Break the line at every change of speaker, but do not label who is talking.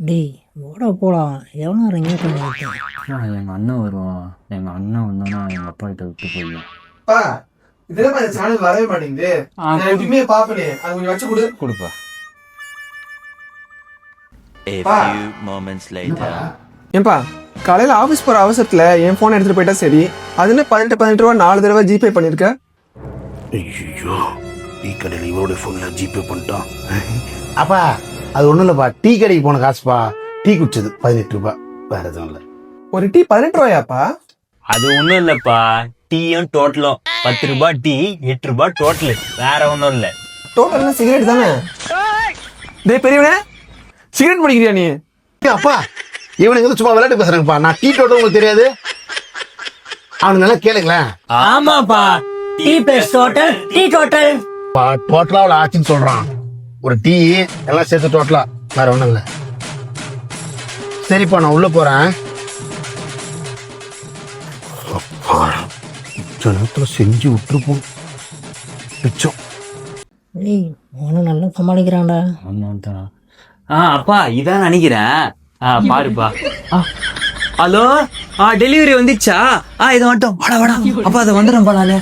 டேய் ஓட போலாம் எவனா இறங்கி பண்ணிட்டேன்
ஆனால் எங்கள் அண்ணன் வருவான். எங்கள் அண்ணன் வந்தோன்னா எங்கள் அப்பா கிட்ட விட்டு போயிடும்
பா இதெல்லாம் இந்த சேனல் வரவே மாட்டேங்குது. நான் எப்பயுமே பாப்பனே அது கொஞ்சம் வச்சு கொடு.
கொடுப்பா.
A
Pa.
few moments later.
ஏன்பா காலையில ஆபீஸ் போற அவசரத்துல என் போன் எடுத்துட்டு போயிட்டா சரி. அதுன்னு பதினெட்டு பதினெட்டு ரூபா நாலு தடவை ஜிபே பண்ணிருக்க?
ஐயோ டீ கடையில் இவரோட ஃபோனில் ஜிபே பண்ணிட்டான். அப்பா அது ஒன்றும் இல்லைப்பா. டீ கடைக்கு போன காசுப்பா. டீ குடிச்சது. பதினெட்டு ரூபாய் வேற எதுவும் இல்லை.
ஒரு டீ பதினெட்டு ரூபாயாப்பா?
அது ஒண்ணும் இல்லப்பா. டீயும் டோட்டலும். பத்து ரூபாய் டீ எட்டு ரூபாய் டோட்டல். வேற ஒண்ணும் இல்ல.
டோட்டல்னா சிகரெட் தானே? டேய் பெரியவனே. சிகரெட் பிடிக்கிறியா நீ?
ஏய், அப்பா. இவனுக்கு வந்து சும்மா விளையாட்டு பேசுறாங்கப்பா. நான் டீ டோட்டல் உங்களுக்கு தெரியாது. அவனுக்கு நல்லா கேளுங்களேன்.
ஆமாப்பா.
Tea plus total. Tea total.
டோட்டலா அவ்வளோ ஆச்சுன்னு சொல்றான். ஒரு டீ எல்லாம் சேர்த்து டோட்டலா வேற ஒன்றும் இல்லை. சரிப்பா நான் உள்ள போறேன். அப்பா கொஞ்ச நேரத்தில் செஞ்சு விட்டுருப்போம். மிச்சம்.
டேய் அவனும் நல்லா சமாளிக்கிறான்டா.
தான்
ஆ அப்பா இதான் நினைக்கிறேன். ஆ பாருப்பா. ஆ, ஹலோ? ஆ டெலிவரி வந்துச்சா? ஆ இது மட்டும் வாடா வாடா. அப்பா அதை வந்துடும்ப்பா நானு